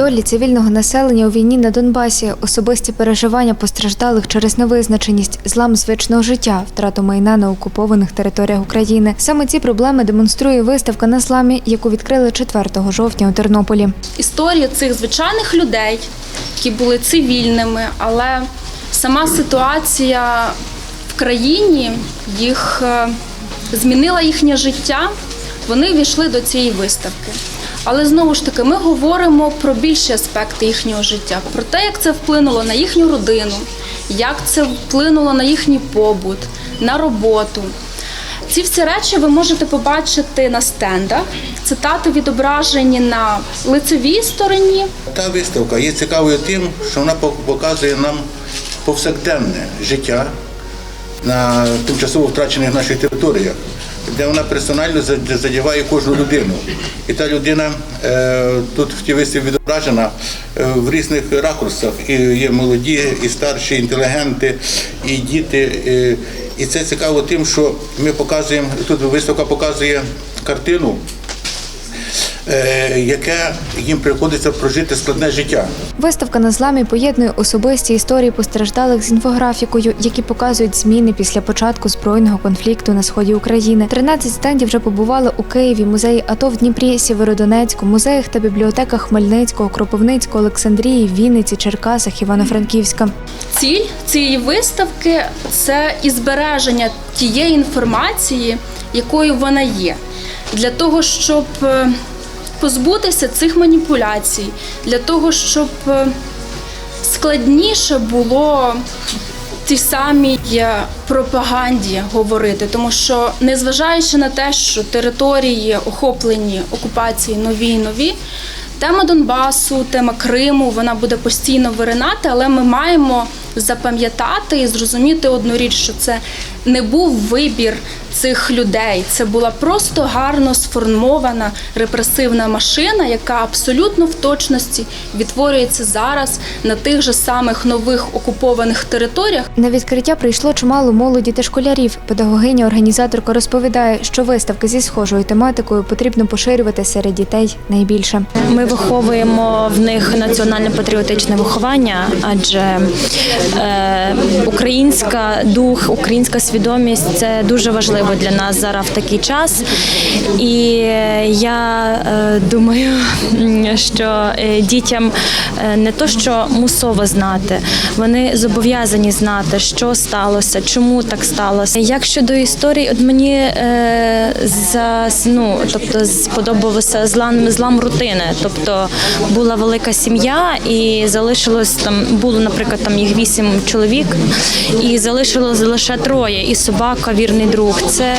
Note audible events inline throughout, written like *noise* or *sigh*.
Долі цивільного населення у війні на Донбасі, особисті переживання постраждалих через невизначеність, злам звичного життя, втрату майна на окупованих територіях України. Саме ці проблеми демонструє виставка на зламі, яку відкрили 4 жовтня у Тернополі. історію цих звичайних людей, які були цивільними, але сама ситуація в країні їх е, змінила їхнє життя. Вони війшли до цієї виставки. Але знову ж таки, ми говоримо про більші аспекти їхнього життя, про те, як це вплинуло на їхню родину, як це вплинуло на їхній побут, на роботу. Ці всі речі ви можете побачити на стендах. Цитати відображені на лицевій стороні. Та виставка є цікавою тим, що вона показує нам повсякденне життя на тимчасово втрачених наших територіях, де вона персонально за- задіває кожну людину. І та людина е, тут в тій виставці відображена е, в різних ракурсах. І є молоді, і старші, інтелігенти, і діти. Е, і це цікаво тим, що ми показуємо, тут виставка показує картину яке їм приходиться прожити складне життя. Виставка на зламі поєднує особисті історії постраждалих з інфографікою, які показують зміни після початку збройного конфлікту на сході України. 13 стендів вже побували у Києві, музеї АТО в Дніпрі, Сєвєродонецьку, музеях та бібліотеках Хмельницького, Кропивницького, Олександрії, Вінниці, Черкасах, Івано-Франківська. Ціль цієї виставки це і збереження тієї інформації, якою вона є, для того, щоб е, позбутися цих маніпуляцій, для того, щоб е, складніше було тій самій е, пропаганді говорити, тому що незважаючи на те, що території охоплені окупації нові і нові. Тема Донбасу, тема Криму, вона буде постійно виринати, але ми маємо запам'ятати і зрозуміти одну річ, що це не був вибір цих людей. Це була просто гарно сформована репресивна машина, яка абсолютно в точності відтворюється зараз на тих же самих нових окупованих територіях. На відкриття прийшло чимало молоді та школярів. Педагогиня організаторка розповідає, що виставки зі схожою тематикою потрібно поширювати серед дітей найбільше. Ми виховуємо в них національне патріотичне виховання, адже українська дух, українська свідомість це дуже важливо для нас зараз в такий час. І я е, думаю, *laughs* що е, дітям е, не то, що мусово знати, вони зобов'язані знати, що сталося, чому так сталося. Як щодо історії, от мені е, за ну, тобто сподобався злам, злам рутини. Тобто була велика сім'я і залишилось там, було, наприклад, там їх вісім чоловік, і залишилось лише троє, і собака, вірний друг. Це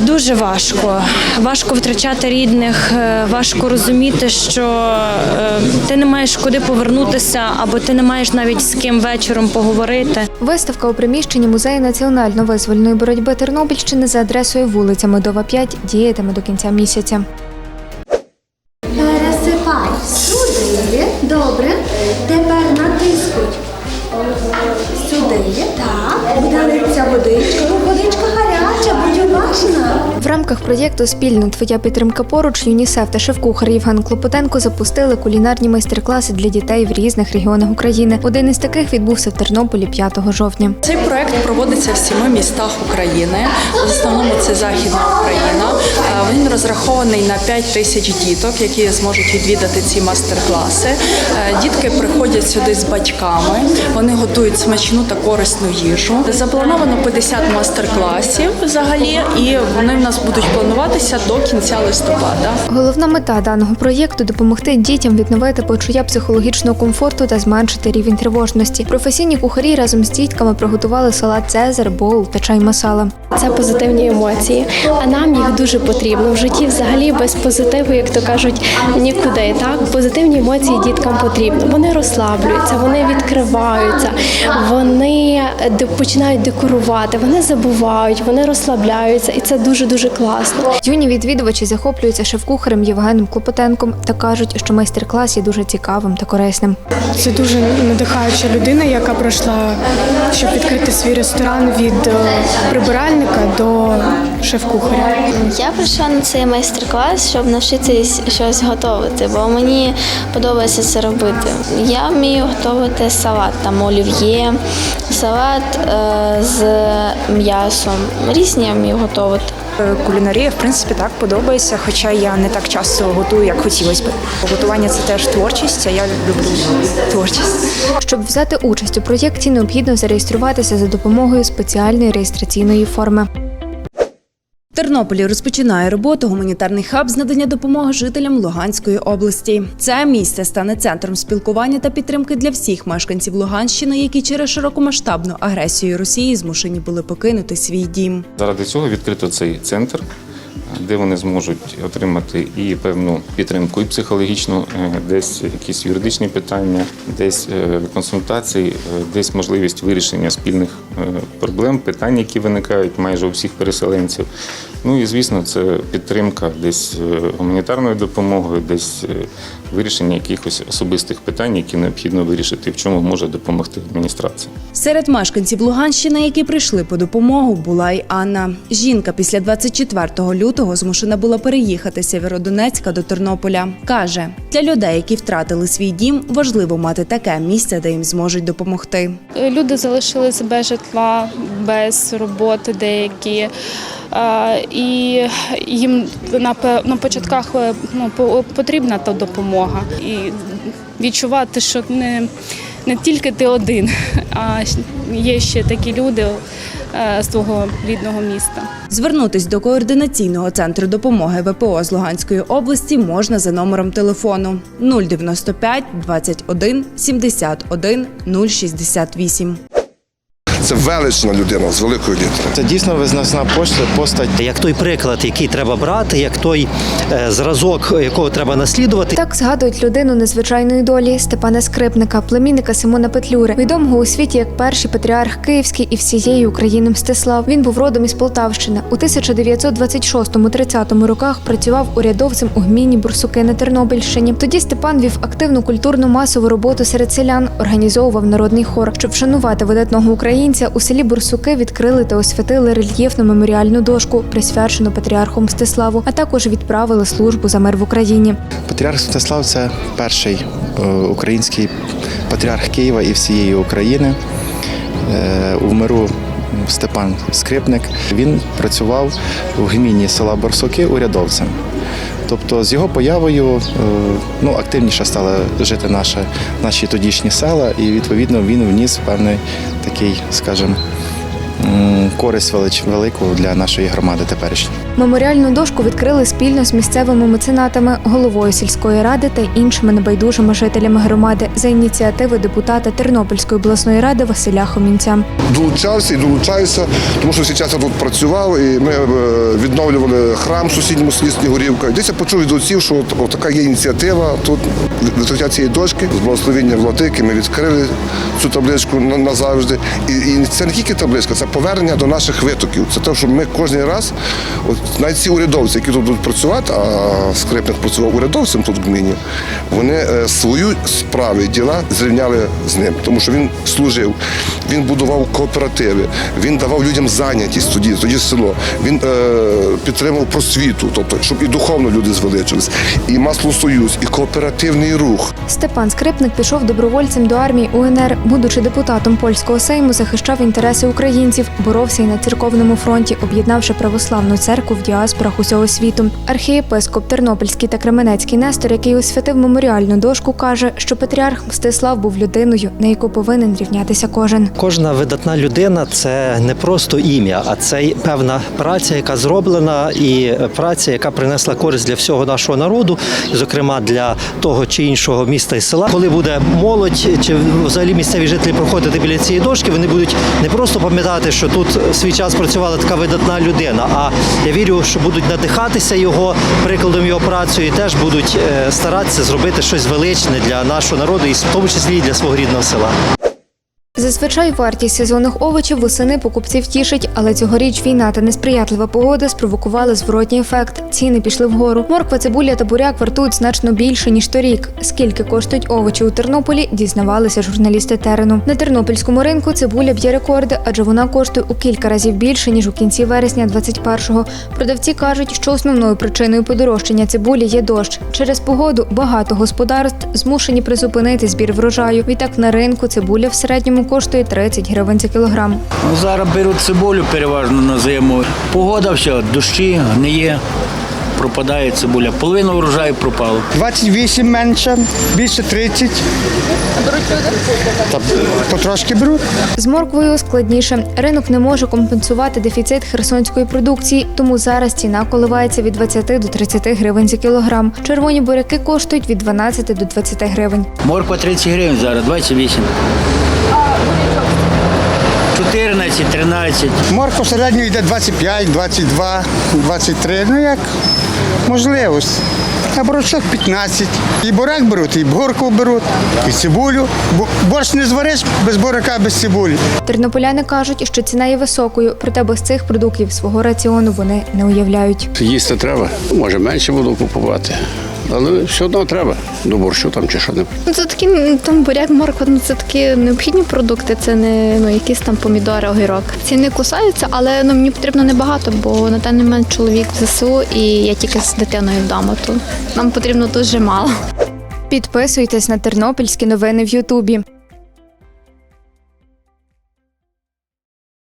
дуже важко. Важко втрачати рідних, е, важко розуміти, що е, ти не маєш куди повернутися, або ти не маєш навіть з ким вечором поговорити. Виставка у приміщенні музею національно-визвольної боротьби Тернопільщини за адресою вулиця Медова 5 діятиме до кінця місяця. Натискуй. Сюди. Так. Буде ця водичка. Ну, Водичка гаряча, будь уважна. В рамках проєкту Спільно твоя підтримка поруч ЮНІСЕФ та шеф-кухар Євген Клопотенко запустили кулінарні майстер-класи для дітей в різних регіонах України. Один із таких відбувся в Тернополі 5 жовтня. Цей проект проводиться в сіми містах України. В основному це Західна Україна. Він розрахований на 5 тисяч діток, які зможуть відвідати ці майстер-класи. Дітки приходять сюди з батьками. Вони готують смачну та корисну їжу. Заплановано 50 майстер-класів взагалі, і вони в нас будуть плануватися до кінця листопада. Головна мета даного проєкту допомогти дітям відновити почуття психологічного комфорту та зменшити рівень тривожності. Професійні кухарі разом з дітками приготували салат Цезар, боул та чай масала. Це позитивні емоції, а нам їх дуже потрібно. В житті взагалі без позитиву, як то кажуть, нікуди. Так позитивні емоції діткам потрібно. Вони розслаблюються, вони відкриваються, вони починають декорувати, вони забувають, вони розслабляються, і це дуже дуже класно. Юні відвідувачі захоплюються шеф-кухарем Євгеном Клопотенком та кажуть, що майстер-клас є дуже цікавим та корисним. Це дуже надихаюча людина, яка пройшла, щоб відкрити свій ресторан від е, прибиральника до шеф-кухаря. Я прийшла на цей цей майстер-клас, щоб навчитись щось готувати, бо мені подобається це робити. Я вмію готувати салат, там олів'є, салат е, з м'ясом. Різні я вмію готувати. Е, Кулінарія, в принципі, так подобається, хоча я не так часто готую, як хотілося б. Готування це теж творчість, а я люблю творчість. Щоб взяти участь у проєкті, необхідно зареєструватися за допомогою спеціальної реєстраційної форми. Тернополі розпочинає роботу гуманітарний хаб з надання допомоги жителям Луганської області. Це місце стане центром спілкування та підтримки для всіх мешканців Луганщини, які через широкомасштабну агресію Росії змушені були покинути свій дім. Заради цього відкрито цей центр, де вони зможуть отримати і певну підтримку, і психологічну, е, десь якісь юридичні питання, десь е, консультації, е, десь можливість вирішення спільних проблем, питань, які виникають майже у всіх переселенців. Ну і звісно, це підтримка десь гуманітарною допомогою, десь вирішення якихось особистих питань, які необхідно вирішити, в чому може допомогти адміністрація. Серед мешканців Луганщини, які прийшли по допомогу, була й Анна. Жінка після 24 лютого змушена була переїхати з Сєвєродонецька до Тернополя. Каже, для людей, які втратили свій дім, важливо мати таке місце, де їм зможуть допомогти. Люди залишилися без житла, без роботи деякі. І їм на, на початках е, ну, потрібна та допомога. І відчувати, що не, не тільки ти один, а є ще такі люди е, з твого рідного міста. Звернутись до координаційного центру допомоги ВПО з Луганської області можна за номером телефону 095 21 71 068. Це велична людина з великої літери. Це дійсно визначна постать. Як той приклад, який треба брати, як той е, зразок, якого треба наслідувати. Так згадують людину незвичайної долі Степана Скрипника, племінника Симона Петлюри, відомого у світі як перший патріарх Київський і всієї України Мстислав. Він був родом із Полтавщини. У 1926-30 роках працював урядовцем у гміні Бурсуки на Тернопільщині. Тоді Степан вів активну культурну масову роботу серед селян, організовував народний хор. Щоб вшанувати видатного українця, у селі Бурсуки відкрили та освятили рельєфну меморіальну дошку, присвячену патріарху Мстиславу, а також відправили службу за мир в Україні. Патріарх Святослав це перший е, український патріарх Києва і всієї України. Е, У миру Степан Скрипник. Він працював в гміні села Борсуки урядовцем. Тобто з його появою е, ну, активніше стали жити наші, наші тодішні села, і відповідно він вніс певний такий, скажімо, користь велич, велику для нашої громади теперішньої. Меморіальну дошку відкрили спільно з місцевими меценатами, головою сільської ради та іншими небайдужими жителями громади за ініціативи депутата Тернопільської обласної ради Василя Хомінця. Долучався і долучаюся, тому що всі часу тут працював, і ми е, відновлювали храм в сусідньому селі Снігурівка. Десь я почув від отців, що от, от така є ініціатива. Тут відкриття цієї дошки з благословіння владики. Ми відкрили цю табличку на- назавжди. І, і це не тільки табличка, це повернення до наших витоків. Це те, що ми кожен раз, от навіть ці урядовці, які тут будуть працювати, а скрипник працював урядовцем тут в гміні, вони е, свою справу і діла зрівняли з ним, тому що він служив, він будував кооперативи, він давав людям зайнятість тоді, тоді село. Він е, підтримував просвіту, тобто, щоб і духовно люди звеличились, і маслосоюз, і кооперативний рух. Степан Скрипник пішов добровольцем до армії УНР, будучи депутатом польського сейму, захищав інтереси українців, боровся і на церковному фронті, об'єднавши православну церкву в діаспорах усього світу. Архієпископ Тернопільський та Кременецький Нестор, який освятив меморіальну дошку, каже, що патріарх Мстислав був людиною, на яку повинен рівнятися кожен. Кожна видатна людина це не просто ім'я, а це певна праця, яка зроблена, і праця, яка принесла користь для всього нашого народу, зокрема для того чи іншого міста і села. Коли буде молодь чи взагалі місцеві жителі проходити біля цієї дошки, вони будуть не просто пам'ятати, що тут свій час працювала така видатна людина. А я вірю, що будуть надихатися його прикладом його працею і теж будуть е, старатися зробити щось величне для нашого народу, і в тому числі для свого рідного села. Зазвичай вартість сезонних овочів восени покупців тішить, але цьогоріч війна та несприятлива погода спровокували зворотній ефект. Ціни пішли вгору. Морква, цибуля та буряк вартують значно більше ніж торік. Скільки коштують овочі у Тернополі, дізнавалися журналісти терену. На тернопільському ринку цибуля б'є рекорди, адже вона коштує у кілька разів більше ніж у кінці вересня 21-го. Продавці кажуть, що основною причиною подорожчання цибулі є дощ. Через погоду багато господарств змушені призупинити збір врожаю. Відтак на ринку цибуля в середньому коштує 30 гривень за кілограм. Ну, Зараз беруть цибулю переважно на зиму. Погода все, дощі, гниє, пропадає цибуля. Половина врожаю пропало. 28 менше, більше 30. Беруть? Потрошки беруть. З морквою складніше. Ринок не може компенсувати дефіцит херсонської продукції, тому зараз ціна коливається від 20 до 30 гривень за кілограм. Червоні буряки коштують від 12 до 20 гривень. Морква 30 гривень зараз, 28. 14, 13. Морква в середньому йде 25, 22, 23. Ну як можливість. А борочок 15. І бурак беруть, і горку беруть, і цибулю. Бо борщ не звариш без буряка, без цибулі. Тернополяни кажуть, що ціна є високою, проте без цих продуктів свого раціону вони не уявляють. Їсти треба, може менше буду купувати. Але все одно треба до борщу там чи що не. Ну, це такі там буряк, морква, ну це такі необхідні продукти, це не ну якісь там помідори, огірок. Ціни кусаються, але ну мені потрібно небагато, бо на даний момент чоловік в ЗСУ і я тільки з дитиною вдома. То нам потрібно дуже мало. Підписуйтесь на тернопільські новини в Ютубі.